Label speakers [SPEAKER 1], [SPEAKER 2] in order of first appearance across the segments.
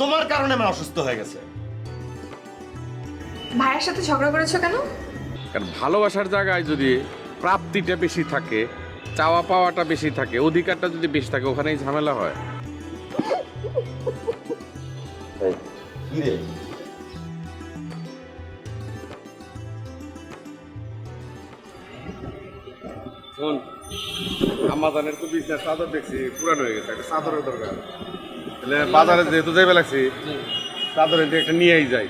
[SPEAKER 1] নামে অসুস্থ হয়ে গেছে।
[SPEAKER 2] ভাইয়ের সাথে ঝগড়া করেছ কেন?
[SPEAKER 3] কারণ ভালোবাসার জায়গায় যদি প্রাপ্তিটা বেশি থাকে চাওয়া পাওয়াটা বেশি থাকে অধিকারটা যদি বেশি থাকে ওখানেই ঝামেলা হয়। শোন আমাদানের তো বিজনেস চাদর দেখছি পুরান হয়ে গেছে একটা চাদরের দরকার। বাজারে যেহেতু যাইবে লাগছি তাদের একটা নিয়েই যাই।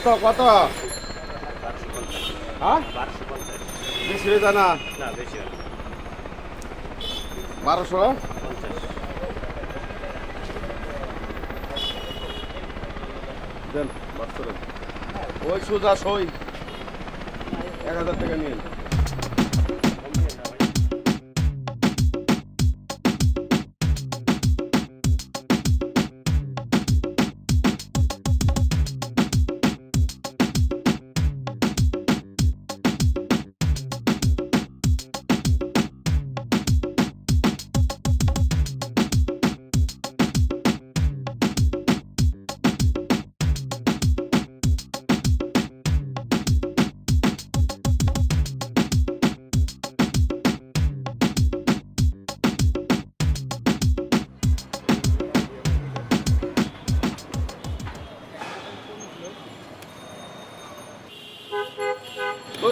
[SPEAKER 3] কত কত? হ্যাঁ? বেশি হয়ে যায় না? বারোশো? দেন ওই সোজা সই। এক হাজার টাকা নিন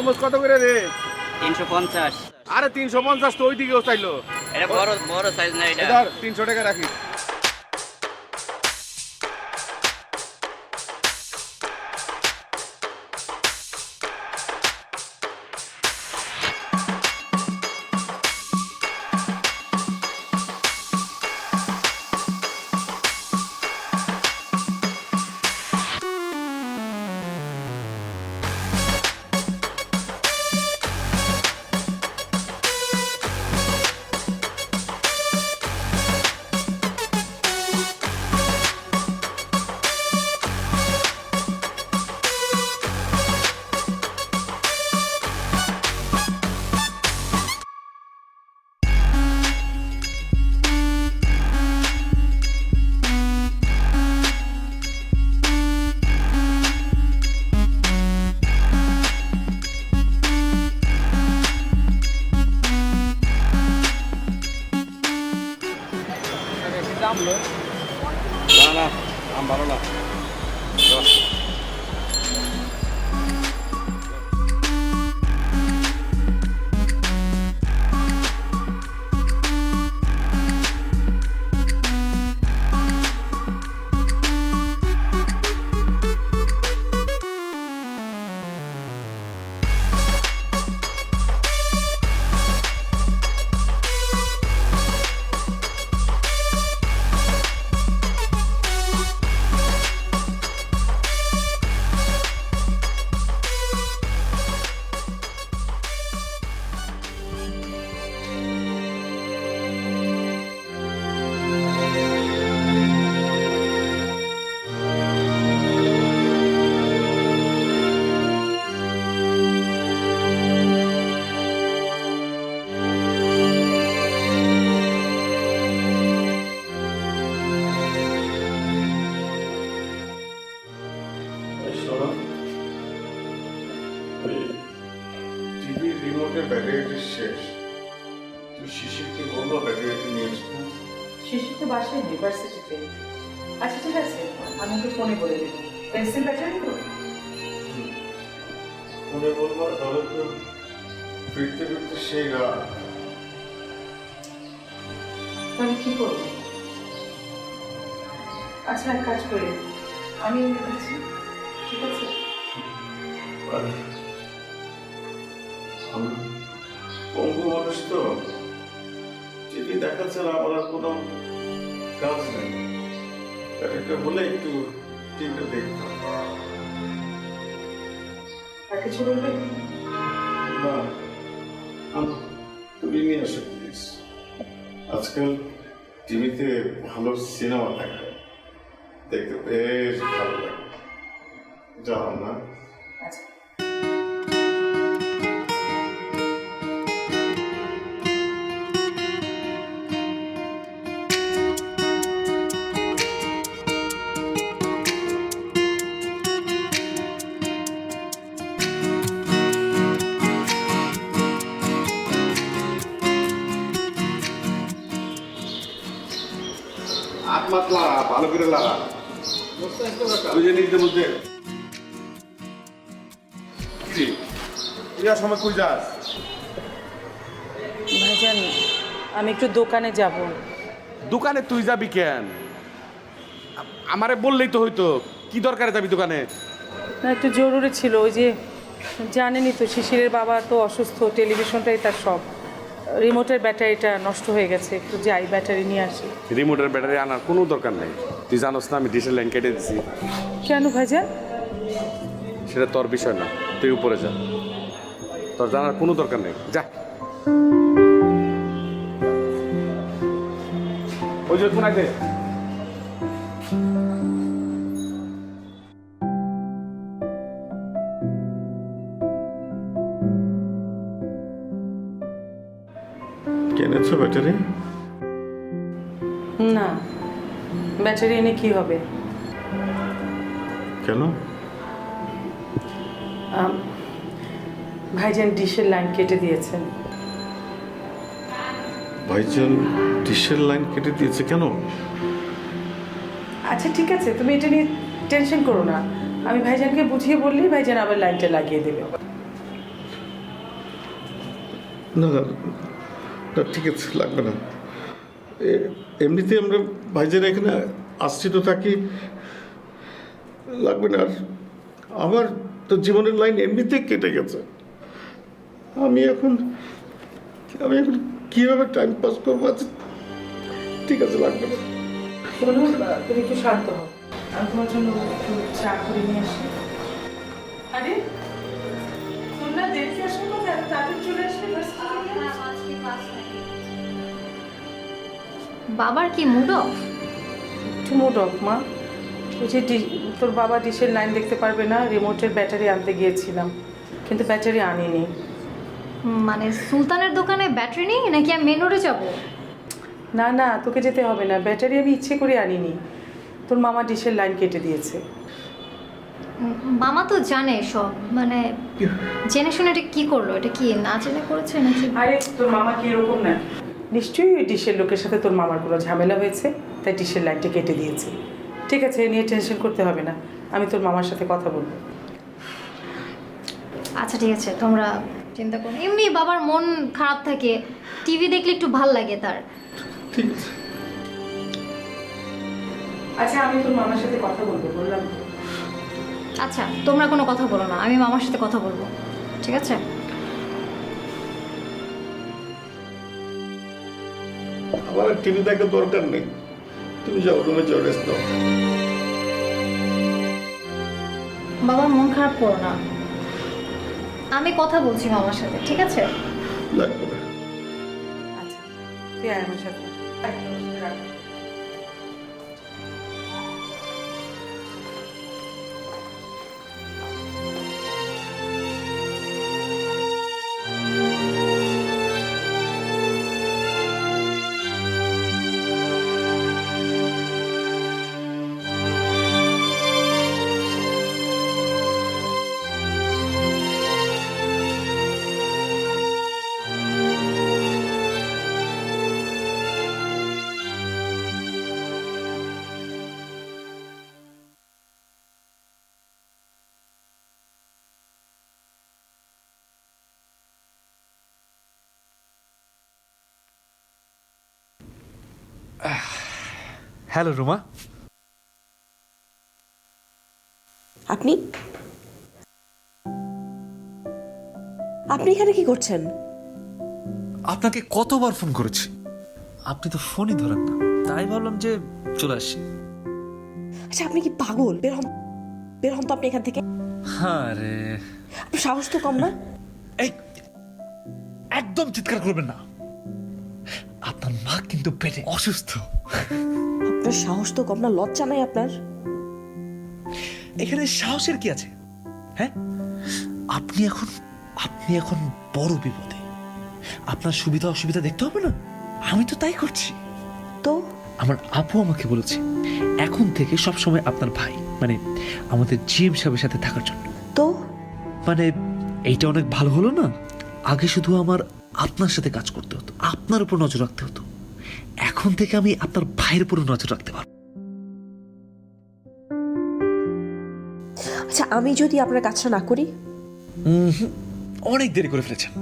[SPEAKER 3] তরমুজ কত করে রে?
[SPEAKER 4] তিনশো পঞ্চাশ।
[SPEAKER 3] আরে তিনশো পঞ্চাশ তো ওই দিকেও চাইলো।
[SPEAKER 4] এটা বড় বড় সাইজ না এটা।
[SPEAKER 3] তিনশো টাকা রাখি
[SPEAKER 2] আচ্ছা এক কাজ করি। আমি এনে দিচ্ছি। ঠিক আছে?
[SPEAKER 1] পঙ্গু মানুষ তো। টিভি দেখা ছাড়া আমার আর কোনো কাজ নেই একটা বলে একটু টিভিটা দেখতাম
[SPEAKER 2] আর কিছু বলবে?
[SPEAKER 1] না। তুমি নিয়ে আসো প্লিজ আজকাল টিভিতে ভালো সিনেমা থাকে। দেখতে বেশ ভালো লাগে। যাও না
[SPEAKER 2] আচ্ছা।
[SPEAKER 3] ভালো করে লাড়া সময় কই যাস?
[SPEAKER 2] ভাইজান আমি একটু দোকানে যাব।
[SPEAKER 3] দোকানে তুই যাবি কেন? আমারে বললেই তো হইতো। কি দরকারে যাবি দোকানে?
[SPEAKER 2] না একটু জরুরি ছিল ওই যে জানেনই তো শিশিরের বাবা তো অসুস্থ টেলিভিশনটাই তার সব রিমোটের ব্যাটারিটা নষ্ট হয়ে গেছে একটু যাই ব্যাটারি নিয়ে আসি।
[SPEAKER 3] রিমোটের ব্যাটারি আনার কোনো দরকার নেই। তুই জানোস না আমি ডিসেল লাইন কেটে দিছি।
[SPEAKER 2] কেন ভাইজান?
[SPEAKER 3] সেটা তোর বিষয় না তুই উপরে যা। তোর জানার কোনো দরকার নেই যা। ওই যে ফোন দে
[SPEAKER 1] কিনেছো ব্যাটারি
[SPEAKER 2] না ব্যাটারি এনে কি হবে?
[SPEAKER 1] কেন?
[SPEAKER 2] ভাইজান ডিশের লাইন কেটে দিয়েছেন
[SPEAKER 1] ভাইজান ডিশের লাইন কেটে দিয়েছে কেন?
[SPEAKER 2] আচ্ছা ঠিক আছে তুমি এটা নিয়ে টেনশন করো না। আমি ভাইজানকে বুঝিয়ে বললেই ভাইজান আবার লাইনটা লাগিয়ে দেবে।
[SPEAKER 1] না না ঠিক আছে লাগবে না। এ- এমনিতে আমরা ভাইজান এখানে আসছি তো থাকি লাগবে না? আর আমার তো জীবনের লাইন এমনিতেই কেটে গেছে। আমি এখন আমি এখন কীভাবে টাইম পাস করব? আচ্ছা ঠিক আছে লাগবে না।
[SPEAKER 2] শোনো তুমি একটু শান্ত হও। আমি তোমার জন্য একটু চা করে নিয়ে আসি। আরে তোমরা দেখতে আসো কোথায়? এত চলে আসবে
[SPEAKER 5] বাবার কি মুড অফ
[SPEAKER 2] একটু মুড অফ মা। ওই ডি- তোর বাবা ডিশের লাইন দেখতে পারবে না রিমোটের ব্যাটারি আনতে গিয়েছিলাম। কিন্তু ব্যাটারি আনিনি।
[SPEAKER 5] মানে সুলতানের দোকানে ব্যাটারি নেই নাকি আমি মেন রোডে যাব?
[SPEAKER 2] না না তোকে যেতে হবে না। ব্যাটারি আমি ইচ্ছে করে আনিনি। তোর মামা ডিশের লাইন কেটে দিয়েছে।
[SPEAKER 5] মামা তো জানে সব মানে জেনে শুনে এটা কি করল? এটা কি না জেনে করেছে নাকি?
[SPEAKER 2] আরে তোর মামা কি এরকম না? নিশ্চয়ই ওই ডিশের লোকের সাথে তোর মামার কোনো ঝামেলা হয়েছে? তাই ডিশের লাইনটা কেটে দিয়েছে। ঠিক আছে নিয়ে টেনশন করতে হবে না। আমি তোর মামার সাথে কথা বলব।
[SPEAKER 5] আচ্ছা ঠিক আছে তোমরা চিন্তা করো এমনি বাবার মন খারাপ থাকে। টিভি দেখলে একটু ভালো লাগে তার।
[SPEAKER 1] ঠিক আছে।
[SPEAKER 2] আচ্ছা আমি তোর মামার সাথে কথা বলব বললাম
[SPEAKER 5] আচ্ছা তোমরা কোনো কথা বলো না। আমি মামার সাথে কথা বলব। ঠিক আছে?
[SPEAKER 1] আমার টিভি দেখার দরকার নেই। তুমি যাও রুমে যাও রেস্ট বাবা
[SPEAKER 5] বাবার মন খারাপ করো না। আমি কথা বলছি মামার সাথে ঠিক আছে?
[SPEAKER 1] লাগবে না
[SPEAKER 2] আচ্ছা তুই আয় আমার সাথে।
[SPEAKER 6] হ্যালো রুমা
[SPEAKER 7] আপনি? আপনি এখানে কি করছেন?
[SPEAKER 6] আপনাকে কতবার ফোন করেছি। আপনি তো ফোনই ধরেন না। তাই ভাবলাম যে চলে আসি।
[SPEAKER 7] আচ্ছা আপনি কি পাগল? বের হন বের হন তো আপনি এখান থেকে।
[SPEAKER 6] আরে।
[SPEAKER 7] আপনার সাহস তো কম না।
[SPEAKER 6] এই একদম চিৎকার করবেন না। আপনার মা কিন্তু পেটে অসুস্থ।
[SPEAKER 7] আপনার সাহস তো কম না লজ্জা নাই আপনার।
[SPEAKER 6] এখানে সাহসের কি আছে? হ্যাঁ? আপনি এখন আপনি এখন বড় বিপদে। আপনার সুবিধা অসুবিধা দেখতে হবে না? আমি তো তাই করছি।
[SPEAKER 7] তো?
[SPEAKER 6] আমার আপু আমাকে বলেছে এখন থেকে সব সময় আপনার ভাই মানে আমাদের জিএম সাহেবের সাথে থাকার জন্য।
[SPEAKER 7] তো?
[SPEAKER 6] মানে এইটা অনেক ভালো হলো না? আগে শুধু আমার আপনার সাথে কাজ করতে হতো আপনার উপর নজর রাখতে হতো। এখন থেকে আমি আপনার ভাইয়ের উপর নজর রাখতে পারব।
[SPEAKER 7] আচ্ছা আমি যদি আপনার কাজটা না করি?
[SPEAKER 6] অনেক দেরি করে ফেলেছেন।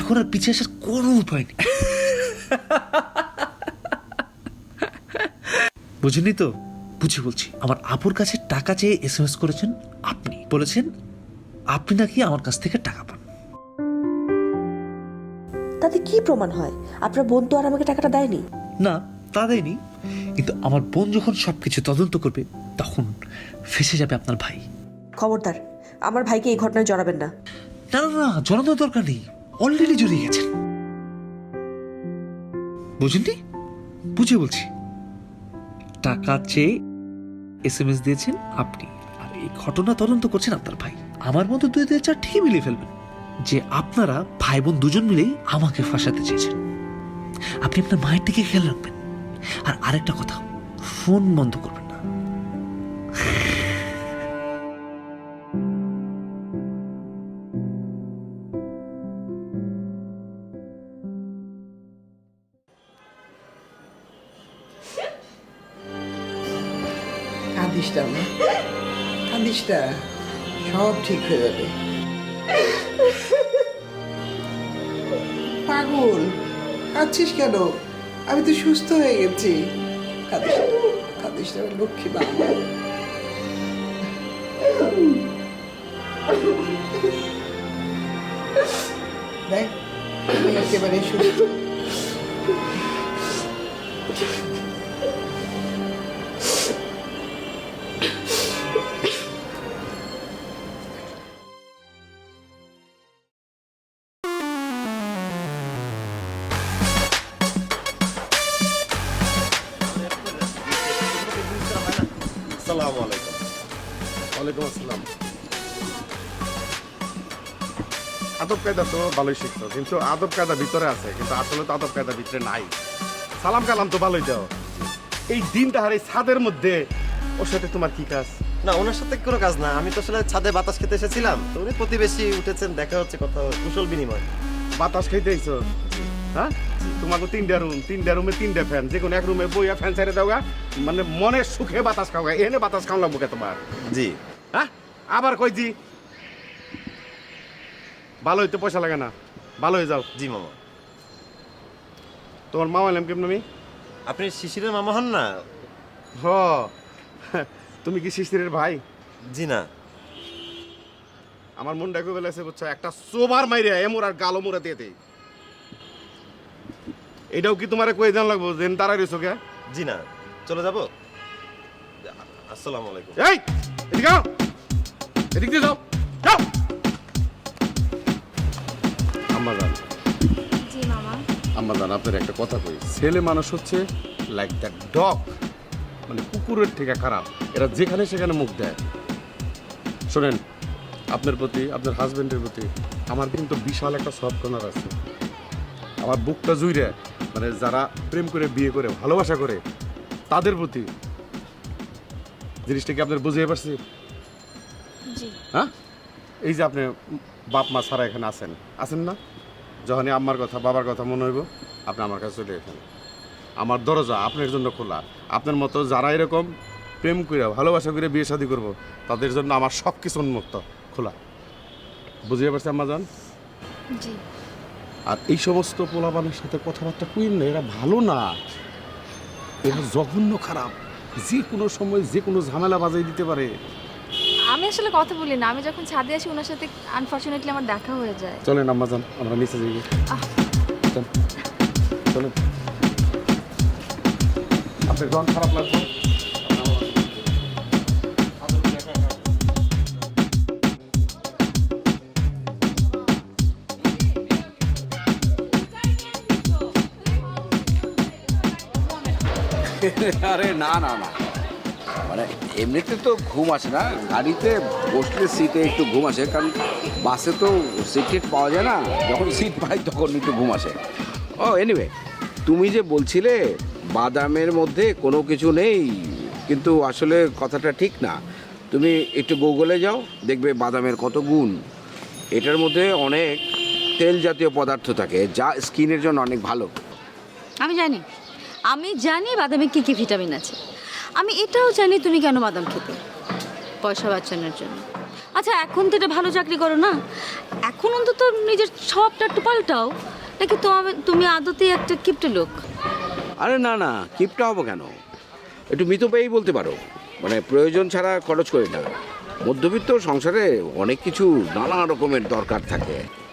[SPEAKER 6] এখন আর পিছিয়ে আসার কোনো উপায় নেই। বুঝেনি তো? বুঝে বলছি আমার আপুর কাছে টাকা চেয়ে এস এম এস করেছেন আপনি। বলেছেন আপনি নাকি আমার কাছ থেকে টাকা পান।
[SPEAKER 7] তাতে কি প্রমাণ হয়? আপনার বোন তো আর আমাকে টাকাটা দেয়নি।
[SPEAKER 6] না তা দেয়নি। কিন্তু আমার বোন যখন সবকিছু তদন্ত করবে তখন ফেসে যাবে আপনার ভাই।
[SPEAKER 7] খবরদার আমার ভাইকে এই ঘটনায় জড়াবেন না।
[SPEAKER 6] না না না জড়ানোর দরকার নেই। অলরেডি জড়িয়ে গেছেন। বুঝেননি বুঝে বলছি। টাকা চেয়ে এস এম এস দিয়েছেন আপনি। আর এই ঘটনা তদন্ত করছেন আপনার ভাই। আমার মতো দুই দুই চার ঠিকই মিলিয়ে ফেলবেন। যে আপনারা ভাই বোন দুজন মিলেই আমাকে ফাঁসাতে চেয়েছেন। আপনি আপনার মায়ের দিকে খেয়াল রাখবেন। আর আরেকটা কথা, ফোন বন্ধ করবেন না।
[SPEAKER 8] কাঁদিস সব ঠিক হয়ে যাবে। পাগল কাঁদছিস কেন? আমি তো সুস্থ হয়ে গেছি। কাঁদিস কাঁদিস না, লক্ষ্মী বাবা। দেখ একেবারে সুস্থ।
[SPEAKER 3] আসসালামু আলাইকুম। ওয়ালাইকুম আসসালাম। আদব কায়দা তো ভালোই শিখছো কিন্তু আদব কায়দা ভিতরে আছে কিন্তু আসলে তো আদব কায়দা ভিতরে নাই। সালাম কালাম তো ভালোই দাও। এই দিন তাহার এই ছাদের মধ্যে ওর সাথে তোমার কি কাজ?
[SPEAKER 9] না ওনার সাথে কোনো কাজ না। আমি তো আসলে ছাদে বাতাস খেতে এসেছিলাম তো উনি প্রতিবেশী উঠেছেন দেখা হচ্ছে কথা কুশল বিনিময়।
[SPEAKER 3] বাতাস খাইতে আইছো? হ্যাঁ? তোমাকে তিনটা রুম তিনটা রুমে তিনটা ফ্যান যে কোনো এক রুমে বইয়া ফ্যান ছেড়ে দাওগা মানে মনের সুখে বাতাস খাওয়া এনে বাতাস খাওয়া লাগবো কে তোমার।
[SPEAKER 9] জি।
[SPEAKER 3] হ্যাঁ আবার কই জি? ভালো হইতে পয়সা লাগে না। ভালো হয়ে যাও।
[SPEAKER 9] জি মামা।
[SPEAKER 3] তোমার মামা এলাম কেমন আমি?
[SPEAKER 9] আপনি শিশিরের মামা হন না?
[SPEAKER 3] হ। তুমি কি শিশিরের ভাই?
[SPEAKER 9] জি না।
[SPEAKER 3] আমার মন ডাকে বেলাছে বুঝছ একটা সোবার মাইরে এমোর আর গালো মোড়া দিয়ে দেই। এটাও কি তোমার কই জান লাগবো যেন তারা রয়েছো কে?
[SPEAKER 9] জি না চলে যাব? আসসালামু আলাইকুম।
[SPEAKER 3] এই এদিকে আও। এদিক দিয়ে যাও। যাও। আম্মা জান।
[SPEAKER 5] জি মামা।
[SPEAKER 3] আম্মা জান আপনার একটা কথা কই। ছেলে মানুষ হচ্ছে লাইক দ্যাট ডগ মানে কুকুরের থেকে খারাপ। এরা যেখানে সেখানে মুখ দেয়। শোনেন আপনার প্রতি আপনার হাজবেন্ডের প্রতি আমার কিন্তু বিশাল একটা সফট কর্নার আছে। আমার বুকটা জুইরে মানে যারা প্রেম করে বিয়ে করে ভালোবাসা করে তাদের প্রতি জিনিসটা কি আপনার বুঝিয়ে পারছি? হ্যাঁ? এই যে আপনি বাপ মা ছাড়া এখানে আছেন আছেন না? যখনই আম্মার কথা বাবার কথা মনে হইব আপনি আমার কাছে চলে এখানে আমার দরজা আপনার জন্য খোলা। আপনার মতো যারা এরকম প্রেম করে ভালোবাসা করে বিয়ে শাদী করব তাদের জন্য আমার সব কিছু উন্মুক্ত খোলা। বুঝিয়ে পারছি আম্মা জান
[SPEAKER 5] জি।
[SPEAKER 3] আর এই সমস্ত পোলাপানের সাথে কথাবার্তা কুইন না এরা ভালো না। এরা জঘন্য খারাপ। যে কোনো সময় যে কোনো ঝামেলা বাজাই দিতে পারে।
[SPEAKER 5] আমি আসলে কথা বলি না। আমি যখন ছাদে আসি ওনার সাথে আনফর্চুনেটলি আমার দেখা হয়ে যায়।
[SPEAKER 3] চলেন আম্মা যান আমরা নিচে যাই। চল চলেন। আপনার খারাপ লাগবে
[SPEAKER 10] আরে না না না। মানে এমনিতে তো ঘুম আসে না। গাড়িতে বসলে সিটে একটু ঘুম আসে, কারণ বাসে তো সিট পাওয়া যায় না। যখন সিট পাই, তখন একটু ঘুম আসে। ও এনিওয়ে তুমি যে বলছিলে, বাদামের মধ্যে কোনো কিছু নেই, কিন্তু আসলে কথাটা ঠিক না। তুমি একটু গুগলে যাও, দেখবে বাদামের কত গুণ। এটার মধ্যে অনেক তেল জাতীয় পদার্থ থাকে, যা স্কিনের জন্য অনেক ভালো।
[SPEAKER 7] আমি জানি। আমি জানি বাদামে কি কি ভিটামিন আছে। আমি এটাও জানি তুমি কেন বাদাম খেতে। পয়সা বাঁচানোর জন্য। আচ্ছা এখন তো এটা ভালো চাকরি করো না? এখন অন্তত নিজের স্বভাবটা একটু পাল্টাও। নাকি তোমার, তুমি আদতেই একটা কিপটে লোক?
[SPEAKER 10] আরে না না কিপটা হব কেন? একটু মিতব্যয়ী বলতে পারো। মানে প্রয়োজন ছাড়া খরচ করি না। মধ্যবিত্ত সংসারে অনেক কিছু নানা রকমের দরকার থাকে।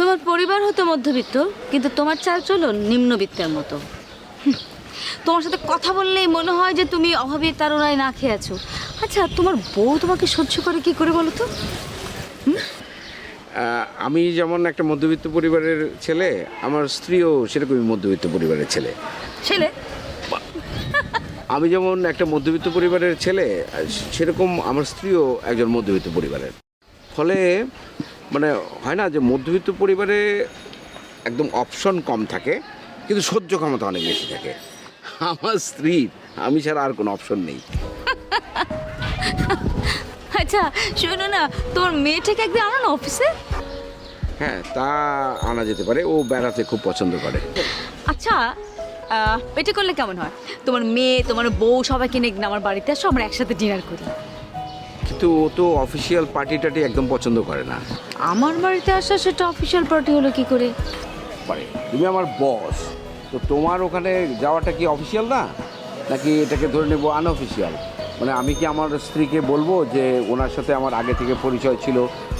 [SPEAKER 7] তোমার পরিবার হতো মধ্যবিত্ত কিন্তু তোমার চাল চলো নিম্নবিত্তের মতো। তোমার সাথে কথা বললেই মনে হয় যে তুমি অভাবের তারণায় না খেয়ে আছো। আচ্ছা তোমার বউ তোমাকে সহ্য করে কি করে বলো তো?
[SPEAKER 10] আমি যেমন একটা মধ্যবিত্ত পরিবারের ছেলে আমার স্ত্রীও সেরকমই মধ্যবিত্ত পরিবারের ছেলে।
[SPEAKER 7] ছেলে?
[SPEAKER 10] আমি যেমন একটা মধ্যবিত্ত পরিবারের ছেলে সেরকম আমার স্ত্রীও একজন মধ্যবিত্ত পরিবারের। ফলে মানে হয় না যে মধ্যবিত্ত পরিবারে একদম অপশন কম থাকে কিন্তু সহ্য ক্ষমতা অনেক বেশি থাকে। আমার স্ত্রী আমি ছাড়া আর কোনো অপশন নেই।
[SPEAKER 7] আচ্ছা শোনো না তোমার মেয়েটাকে একদিন আনো না অফিসে
[SPEAKER 10] হ্যাঁ তা আনা যেতে পারে ও বেড়াতে খুব পছন্দ করে।
[SPEAKER 7] আচ্ছা এটা করলে কেমন হয়? তোমার মেয়ে তোমার বউ সবাইকে নিয়ে আমার বাড়িতে আসো আমরা একসাথে ডিনার করি।
[SPEAKER 10] কিন্তু ও তো অফিসিয়াল পার্টি টাটি একদম পছন্দ করে না।
[SPEAKER 7] আমার বাড়িতে আসা সেটা অফিসিয়াল পার্টি হলো কি করে?
[SPEAKER 10] পারে। তুমি আমার বস তো তোমার ওখানে যাওয়াটা কি অফিসিয়াল না? নাকি এটাকে ধরে নেব আনঅফিসিয়াল মানে আমি কি আমার স্ত্রীকে বলব যে ওনার সাথে আমার আগে থেকে পরিচয় ছিল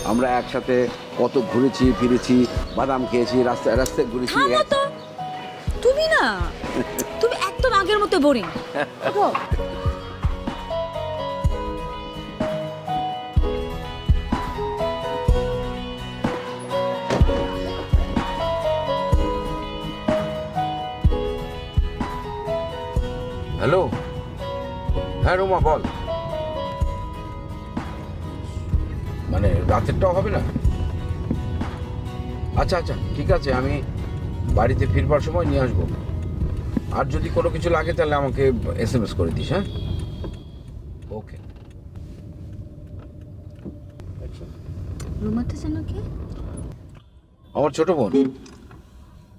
[SPEAKER 10] আমরা একসাথে কত ঘুরেছি ফিরেছি বাদাম খেয়েছি রাস্তায় রাস্তায় ঘুরেছি
[SPEAKER 7] থামো তো! তুমি না তুমি একদম আগের মতো বোরিং
[SPEAKER 10] হ্যালো? হ্যাঁ রুমা বল। মানে রাতেরটা হবে না? আচ্ছা আচ্ছা ঠিক আছে আমি বাড়িতে ফিরবার সময় নিয়ে আসব। আর যদি কোনো কিছু লাগে তাহলে আমাকে এস এম এস করে দিস হ্যাঁ? ওকে।
[SPEAKER 7] রুমাতে যেন কি?
[SPEAKER 10] আমার ছোট বোন।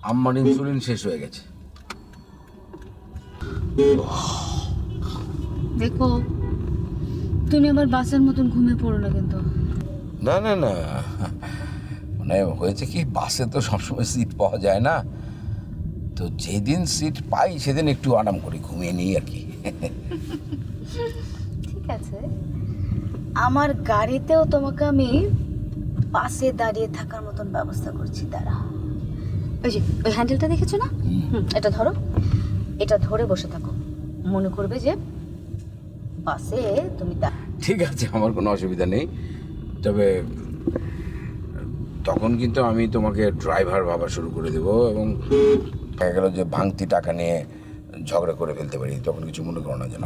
[SPEAKER 10] আম্মার ইনসুলিন শেষ হয়ে গেছে।
[SPEAKER 7] দেখো তুমি আবার বাসের মতন ঘুমিয়ে পড়ো না কিন্তু।
[SPEAKER 10] না না না। মানে হয়েছে কি বাসে তো সবসময় সিট পাওয়া যায় না। তো যেদিন সিট পাই সেদিন একটু আরাম করি ঘুমিয়ে নিই আর কি।
[SPEAKER 7] ঠিক আছে। আমার গাড়িতেও তোমাকে আমি পাশে দাঁড়িয়ে থাকার মতন ব্যবস্থা করছি দাঁড়া ওই যে ওই হ্যান্ডেলটা দেখেছ না? এটা ধরো। এটা ধরে বসে থাকো। মনে করবে যে বাসে তুমি তা
[SPEAKER 10] ঠিক আছে, আমার কোনো অসুবিধা নেই। তবে তখন কিন্তু আমি তোমাকে ড্রাইভার ভাবা শুরু করে দেব এবং দেখা গেল যে ভাঙতি টাকা নিয়ে ঝগড়া করে ফেলতে পারি। তখন কিছু মনে করো না যেন